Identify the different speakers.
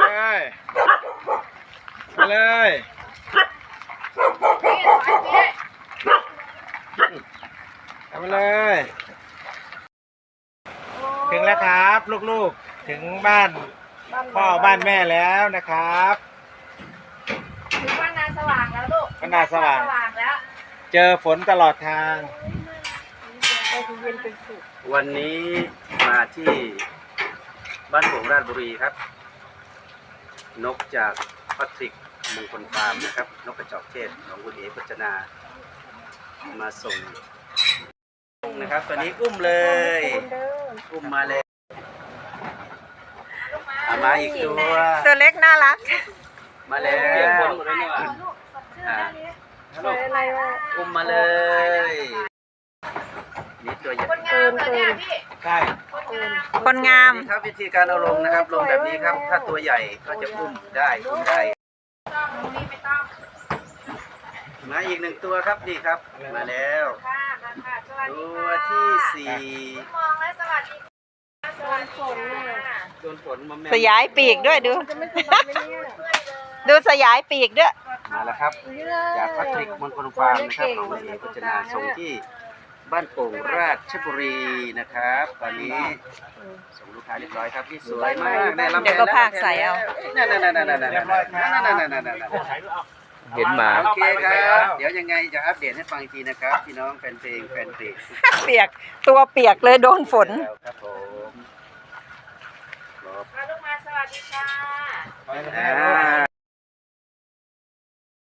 Speaker 1: เลยเอามาเลย ถึงแล้วครับ ลูกๆ ถึงบ้านพ่อบ้านแม่แล้วนะครับ
Speaker 2: ถึงบ้านนาสว่างแล้วลูก
Speaker 1: บ้านนาสว่าง
Speaker 2: สว่างแล้ว
Speaker 1: เจอฝนตลอดทาง
Speaker 3: วันนี้มาที่บ้านโป่งราชบุรีครับ นกจากพัทริกมงคลฟาร์มนะครับ นกกระจอกเทศของคุณเอ๋พจนา มาส่งนะครับตัวนี้อุ้มเลย อุ้มมาเลยเอามาอีกตัว
Speaker 4: ตัวเล็กน่ารัก
Speaker 3: มาแล้ว
Speaker 2: ลูกสดชื่นนะนี้
Speaker 3: อุ้มมาเลย นี่ตัวใหญ่
Speaker 2: คนงามเหรอเนี่ยพี่
Speaker 1: ใช่
Speaker 2: คนงาม
Speaker 4: คนงาม
Speaker 3: นี่ครับวิธีการเอาลงนะครับ ลงแบบนี้ครับ ถ้าตัวใหญ่ก็จะอุ้มได้อุ้มได้
Speaker 2: ต้องตรงนี้ไม่ต้อง
Speaker 3: มาอีกหนึ่งตัวครับนี่ครับ มาแล้ว
Speaker 2: ค่ะมาค่ะสวัสดี
Speaker 3: ตัว
Speaker 2: ค่ะ
Speaker 3: ที่สี่
Speaker 2: มองแล้วสวัสดีค่ะสวัสดีค่ะ
Speaker 3: โดนฝนมาแม่
Speaker 4: สยายปีกด้วยดูดูสยายปีกด้วย
Speaker 3: มาแล้วครับจากพัทริกมณฑลฟาร์มนะครับของคุณเอกพจนาส่งที่ บ้านโป่งราชบุรีนะครับ ตอนนี้ส่งลูกค้าเรียบร้อยครับที่สวยมากแน่ลำ
Speaker 4: เดี๋ยวก็พากใส่เอา
Speaker 3: นั่นนั่นนั่นนั่นนั่นนั่นนั่นนั่นนั่นนั่น
Speaker 1: เห็นหมา
Speaker 3: โอเคครับ เดี๋ยวยังไงจะอัปเดตให้ฟังอีกทีนะครับพี่น้องแฟนเพลงแฟนเพลงทุกท่าน
Speaker 4: เปียกตัวเปียกเลยโดนฝน
Speaker 3: แล้วครับผมครับ
Speaker 2: มาลูกมาสวัสดีค่ะ
Speaker 3: อ่า